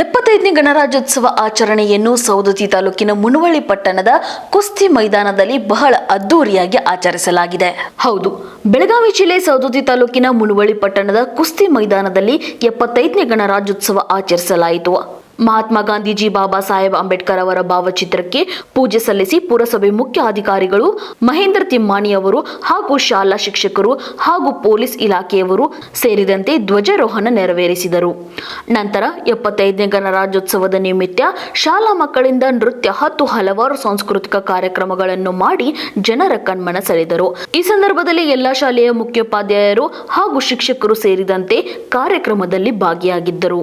ಎಪ್ಪತ್ತೈದನೇ ಗಣರಾಜ್ಯೋತ್ಸವ ಆಚರಣೆಯನ್ನು ಸೌದತ್ತಿ ತಾಲೂಕಿನ ಮುನವಳ್ಳಿ ಪಟ್ಟಣದ ಕುಸ್ತಿ ಮೈದಾನದಲ್ಲಿ ಬಹಳ ಅದ್ದೂರಿಯಾಗಿ ಆಚರಿಸಲಾಗಿದೆ. ಹೌದು, ಬೆಳಗಾವಿ ಜಿಲ್ಲೆ ಸೌದತ್ತಿ ತಾಲೂಕಿನ ಮುನವಳ್ಳಿ ಪಟ್ಟಣದ ಕುಸ್ತಿ ಮೈದಾನದಲ್ಲಿ ಎಪ್ಪತ್ತೈದನೇ ಗಣರಾಜ್ಯೋತ್ಸವ ಆಚರಿಸಲಾಯಿತು. ಮಹಾತ್ಮ ಗಾಂಧೀಜಿ ಬಾಬಾ ಸಾಹೇಬ್ ಅಂಬೇಡ್ಕರ್ ಅವರ ಭಾವಚಿತ್ರಕ್ಕೆ ಪೂಜೆ ಸಲ್ಲಿಸಿ ಪುರಸಭೆ ಮುಖ್ಯ ಅಧಿಕಾರಿಗಳು ಮಹೇಂದ್ರ ತಿಮ್ಮಾಣಿ ಅವರು ಹಾಗೂ ಶಾಲಾ ಶಿಕ್ಷಕರು ಹಾಗೂ ಪೊಲೀಸ್ ಇಲಾಖೆಯವರು ಸೇರಿದಂತೆ ಧ್ವಜಾರೋಹಣ ನೆರವೇರಿಸಿದರು. ನಂತರ ಎಪ್ಪತ್ತೈದನೇ ಗಣರಾಜ್ಯೋತ್ಸವದ ನಿಮಿತ್ತ ಶಾಲಾ ಮಕ್ಕಳಿಂದ ನೃತ್ಯ ಹತ್ತು ಹಲವಾರು ಸಾಂಸ್ಕೃತಿಕ ಕಾರ್ಯಕ್ರಮಗಳನ್ನು ಮಾಡಿ ಜನರ ಕಣ್ಮನ ಸೆಳೆದರು. ಈ ಸಂದರ್ಭದಲ್ಲಿ ಎಲ್ಲಾ ಶಾಲೆಯ ಮುಖ್ಯೋಪಾಧ್ಯಾಯರು ಹಾಗೂ ಶಿಕ್ಷಕರು ಸೇರಿದಂತೆ ಕಾರ್ಯಕ್ರಮದಲ್ಲಿ ಭಾಗಿಯಾಗಿದ್ದರು.